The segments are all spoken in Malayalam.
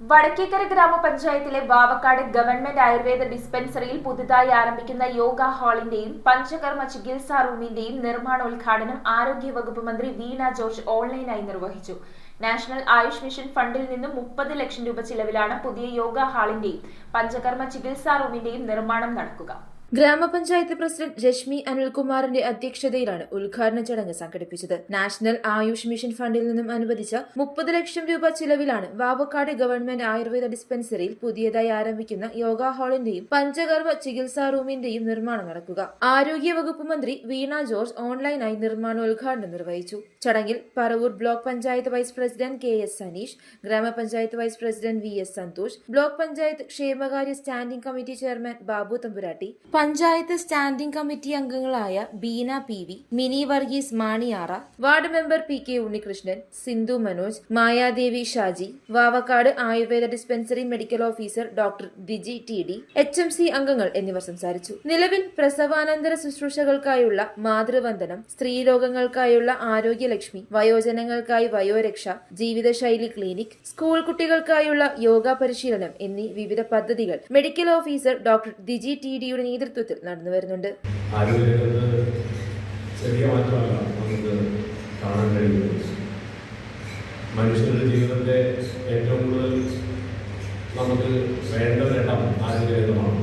വടക്കേക്കര ഗ്രാമപഞ്ചായത്തിലെ വാവക്കാട് ഗവൺമെന്റ് ആയുർവേദ ഡിസ്പെൻസറിയിൽ പുതുതായി ആരംഭിക്കുന്ന യോഗ ഹാളിന്റെയും പഞ്ചകർമ്മ ചികിത്സാ റൂമിന്റെയും നിർമ്മാണോദ്ഘാടനം ആരോഗ്യവകുപ്പ് മന്ത്രി വീണ ജോർജ് ഓൺലൈനായി നിർവഹിച്ചു. നാഷണൽ ആയുഷ് മിഷൻ ഫണ്ടിൽ നിന്നും മുപ്പത് ലക്ഷം രൂപ ചിലവിലാണ് പുതിയ യോഗ ഹാളിന്റെയും പഞ്ചകർമ്മ ചികിത്സാ റൂമിന്റെയും നിർമ്മാണം നടക്കുക. ഗ്രാമപഞ്ചായത്ത് പ്രസിഡന്റ് രശ്മി അനിൽകുമാറിന്റെ അധ്യക്ഷതയിലാണ് ഉദ്ഘാടന ചടങ്ങ് സംഘടിപ്പിച്ചത്. നാഷണൽ ആയുഷ് മിഷൻ ഫണ്ടിൽ നിന്നും അനുവദിച്ച മുപ്പത് ലക്ഷം രൂപ ചിലവിലാണ് വാവക്കാട് ഗവൺമെന്റ് ആയുർവേദ ഡിസ്പെൻസറിയിൽ പുതിയതായി ആരംഭിക്കുന്ന യോഗ ഹാളിന്റെയും പഞ്ചകർമ്മ ചികിത്സാ റൂമിന്റെയും നിർമ്മാണം നടക്കുക. ആരോഗ്യ വകുപ്പ് മന്ത്രി വീണ ജോർജ് ഓൺലൈനായി നിർമ്മാണോദ്ഘാടനം നിർവഹിച്ചു. ചടങ്ങിൽ Paravur block panchayat vice president K S Saneesh ഗ്രാമപഞ്ചായത്ത് vice president V S Santhosh block panchayat ക്ഷേമകാര്യ സ്റ്റാൻഡിംഗ് കമ്മിറ്റി ചെയർമാൻ ബാബു തമ്പുരാട്ടി പഞ്ചായത്ത് സ്റ്റാൻഡിംഗ് കമ്മിറ്റി അംഗങ്ങളായ Beena P V Mini Varghese Maniyara ward member P K Unnikrishnan Sindhu Manoj Mayadevi Shaji Vavakkad Ayurveda dispensary medical officer doctor Diji T D H M C അംഗങ്ങൾ എന്നിവർ സംസാരിച്ചു. നിലവിൽ പ്രസവാനന്തര ശുശ്രൂഷകൾക്കായുള്ള മാതൃവന്ദനം സ്ത്രീരോഗങ്ങൾക്കായുള്ള ആരോഗ്യലക്ഷ്മി വയോജനങ്ങൾക്കായി വയോരക്ഷ ജീവിതശൈലി ക്ലിനിക് സ്കൂൾ കുട്ടികൾക്കായുള്ള യോഗ പരിശീലനം എന്നീ വിവിധ പദ്ധതികൾ medical officer doctor Diji T ഡിയുടെ നേതൃത്വത്തിൽ നടന്നു വരുന്നുണ്ട്. ചെറിയ മനുഷ്യരുടെ ജീവിതത്തെ ഏറ്റവും കൂടുതൽ നമുക്ക് വേണ്ട നേട്ടം ആരോഗ്യരംഗമാണ്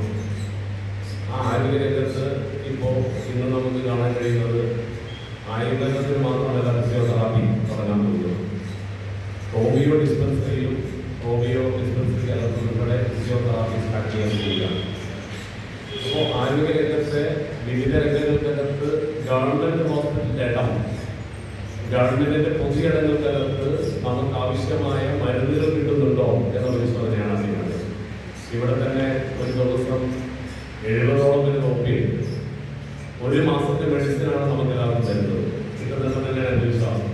ആ ആരോഗ്യരംഗത്ത് ഇപ്പോൾ ഇന്ന് നമുക്ക് കാണാൻ കഴിയുന്നത് ആയുർവേദത്തിന് മാത്രമല്ല ഫിസിയോതെറാപ്പി തുടങ്ങാൻ പോകുന്നത്. ഹോമിയോ ഡിസ്പെൻസറിയിലും ഹോമിയോ ഡിസ്പെൻസറി അകത്തുൾപ്പെടെ ഗവൺമെന്റിന്റെ പൊതുയിടങ്ങൾക്കകത്ത് നമുക്ക് ആവശ്യമായ മരുന്നുകൾ കിട്ടുന്നുണ്ടോ എന്ന പരിശോധനയാണ് അറിയുന്നത് ഇവിടെ തന്നെ ഒരു ദിവസം എഴുപതോളം പേര് നോക്കിയിട്ടുണ്ട് ഒരു മാസത്തെ മെഡിസിനാണ് നമുക്ക് എല്ലാവർക്കും തരുന്നത്. കിട്ടുന്നത് തന്നെയാണ് എന്റെ വിശ്വാസം?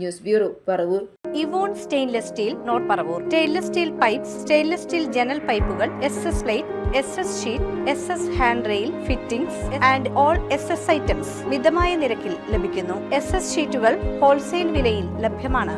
News bureau Paravur. ഇവോൺ stainless steel north Paravur. Stainless steel pipe stainless steel ജനൽ പൈപ്പുകൾ S S plate S S sheet S S hand rail fittings and all S S items മിതമായ നിരക്കിൽ ലഭിക്കുന്നു. എസ് എസ് ഷീറ്റുകൾ ഹോൾസെയിൽ വിലയിൽ ലഭ്യമാണ്.